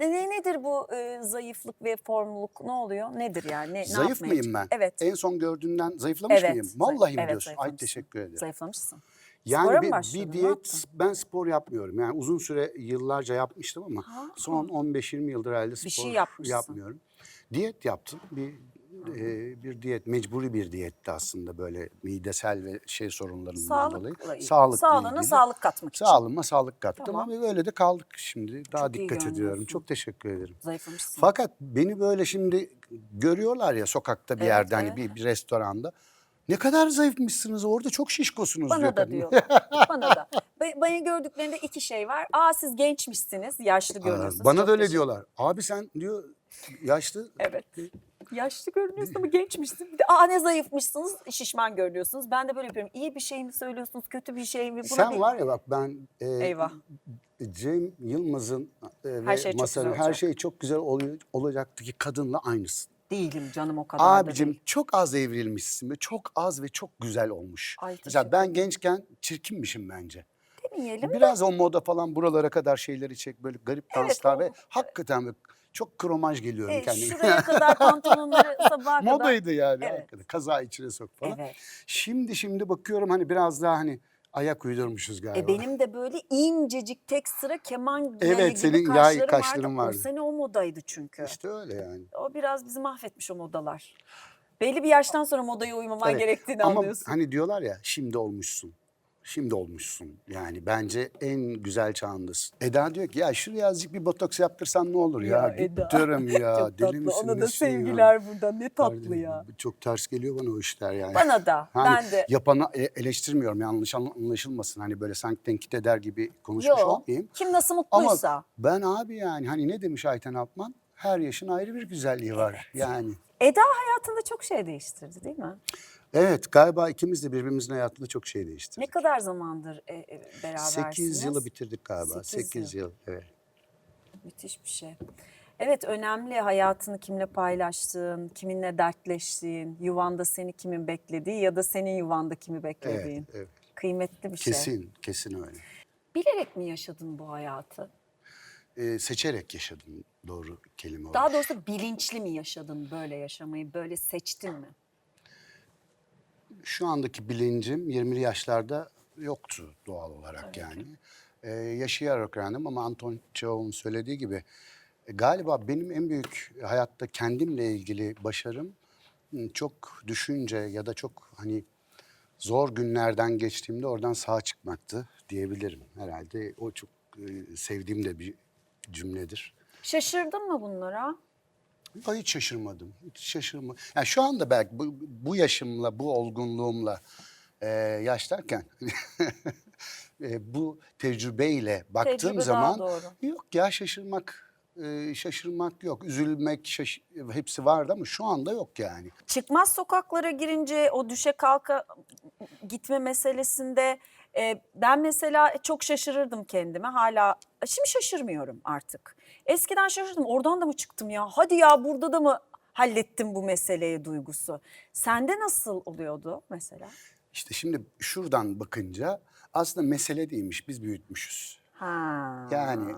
ne, ne- nedir bu e, zayıflık ve formluluk? Ne oluyor? Nedir yani? Ne, ne Zayıf yapmaya mıyım ben? Evet. En son gördüğünden zayıflamış Evet, mıyım? Vallahi mi evet, diyorsun? Ay teşekkür ederim. Zayıflamışsın. Yani Spora bir, başladın, bir ne diyet ben spor yapmıyorum. Yani uzun süre yıllarca yapmıştım ama Ha. son 15-20 yıldır herhalde spor Bir şey yapmışsın. yapmıyorum. Diyet yaptım. Bir e, bir diyet, mecburi bir diyetti aslında böyle midesel ve şey sorunlarından dolayı. Sağlıkla ilgili. Sağlıkla Sağlığına ilgili. sağlık katmak için. Sağlığıma sağlık kattım Tamam. ama böyle de kaldık şimdi. Daha Çok iyi dikkat ediyorum. görünüyorsun. Çok teşekkür ederim. Zayıflamışsın. Fakat beni böyle şimdi görüyorlar ya sokakta bir Evet, yerde hani evet. bir, bir restoranda. Ne kadar zayıfmışsınız orada çok şişkosunuz diyor Bana da kadın. diyorlar. Bana da. Be- Beni gördüklerinde iki şey var. Aa siz gençmişsiniz, yaşlı Aa, görünüyorsunuz. Bana Çok da öyle teşekkür- diyorlar. Abi sen diyor yaşlı. Evet. Yaşlı görünüyorsun ama gençmişsin. Bir de aa ne zayıfmışsınız, şişman görünüyorsunuz. Ben de böyle yapıyorum. İyi bir şey mi söylüyorsunuz, kötü bir şey mi? Buna Sen bir- var ya bak ben e, Eyvah. Cem Yılmaz'ın e, ve Her şey Masar'ın her şey çok güzel oluyor, olacaktı ki kadınla aynısın. Değilim canım o kadar da Abicim değil. çok az evrilmişsin ve çok az ve çok güzel olmuş. Ay, Mesela ben gençken çirkinmişim bence. Demeyelim. Biraz o moda falan buralara kadar şeyleri çek böyle garip Evet, danslar o- ve hakikaten böyle çok kromaj geliyorum E, kendime. şuraya kadar pantolonları sabaha kadar. Modaydı yani. Evet. hakikaten. Kaza içine sok falan. Evet. Şimdi şimdi bakıyorum hani biraz daha hani ayak uydurmuşuz galiba. E benim de böyle incecik tek sıra keman Evet, gibi senin yay kaşlarım kaşların vardı. vardı. O sene o modaydı çünkü. İşte öyle yani. O biraz bizi mahvetmiş o modalar. Belli bir yaştan sonra modaya uymaman Evet. gerektiğini Ama anlıyorsun. hani diyorlar ya şimdi olmuşsun. Şimdi olmuşsun. Yani bence en güzel çağındasın. Eda diyor ki ya şuraya azıcık bir botoks yaptırsan ne olur ya? Ya Eda. diyorum ya. Çok deli tatlı. misin, Ona da nesin ya? sevgiler buradan. Ne tatlı Pardon, ya. Çok ters geliyor bana o işler yani. Bana da. Hani ben de. Yapanı e- eleştirmiyorum yanlış anla- anlaşılmasın. Hani böyle sanki tenkit eder gibi konuşmuş Yok. olmayayım. Kim nasıl Ama mutluysa. ben abi yani hani ne demiş Ayten Altman? Her yaşın ayrı bir güzelliği var yani. Eda hayatında çok şey değiştirdi değil mi? Evet galiba ikimiz de birbirimizin hayatında çok şey Ne değiştirdik. kadar zamandır e, e, berabersiniz? 8 yılı bitirdik galiba. Sekiz 8 yıl. yıl. Evet. Müthiş bir şey. Evet önemli hayatını kimle paylaştığın, kiminle dertleştiğin, yuvanda seni kimin beklediği ya da senin yuvanda kimi beklediğin. Evet, evet. Kıymetli bir şey. Kesin, kesin öyle. Bilerek mi yaşadın bu hayatı? Ee, seçerek yaşadım doğru kelime Daha olarak. doğrusu bilinçli mi yaşadın böyle yaşamayı, böyle seçtin mi? Şu andaki bilincim 20'li yaşlarda yoktu doğal olarak yani. Ee, yaşayarak öğrendim ama Anton Çehov'un söylediği gibi e, galiba benim en büyük hayatta kendimle ilgili başarım çok düşünce ya da çok hani zor günlerden geçtiğimde oradan sağ çıkmaktı diyebilirim. Herhalde o çok e, sevdiğim de bir cümledir. Şaşırdın mı bunlara? Ya hiç şaşırmadım. Hiç şaşırma. Yani şu anda belki bu, bu yaşımla, bu olgunluğumla e, yaşlarken e, bu tecrübeyle baktığım Tecrübe zaman doğru. yok ya şaşırmak e, şaşırmak yok. Üzülmek şaş- hepsi vardı ama şu anda yok yani. Çıkmaz sokaklara girince o düşe kalka gitme meselesinde e, ben mesela çok şaşırırdım kendime. Hala şimdi şaşırmıyorum artık. Eskiden şaşırdım. Oradan da mı çıktım ya? Hadi ya burada da mı hallettim bu meseleyi duygusu? Sende nasıl oluyordu mesela? İşte şimdi şuradan bakınca aslında mesele değilmiş biz büyütmüşüz. Ha. Yani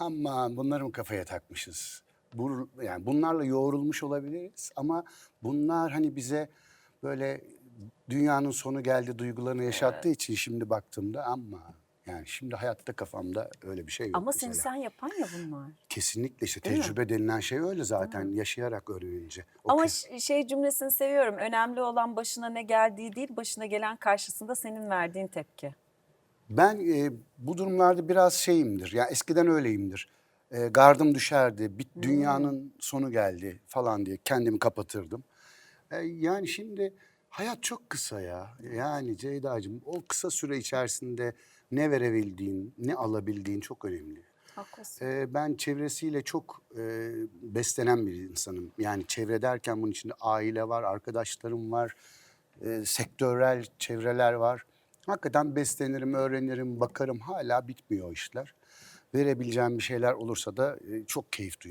ama bunları mı kafaya takmışız? Bu, yani bunlarla yoğrulmuş olabiliriz ama bunlar hani bize böyle dünyanın sonu geldi duygularını yaşattığı için şimdi baktığımda ama yani şimdi hayatta kafamda öyle bir şey yok. Ama seni mesela. sen yapan ya bunlar. Kesinlikle işte Değil mi? tecrübe denilen şey öyle zaten yaşayarak öğrenince. O Ama ş- şey cümlesini seviyorum. Önemli olan başına ne geldiği değil, başına gelen karşısında senin verdiğin tepki. Ben e, bu durumlarda biraz şeyimdir. Ya eskiden öyleyimdir. E, gardım düşerdi. Bir Hmm. dünyanın sonu geldi falan diye kendimi kapatırdım. E, yani şimdi hayat çok kısa ya. Yani Ceyda'cığım o kısa süre içerisinde ne verebildiğin, ne alabildiğin çok önemli. Haklısın. E, ben çevresiyle çok e, beslenen bir insanım. Yani çevre derken bunun içinde aile var, arkadaşlarım var, e, sektörel çevreler var. Hakikaten beslenirim, öğrenirim, bakarım. Hala bitmiyor o işler. Verebileceğim bir şeyler olursa da e, çok keyif duyarım.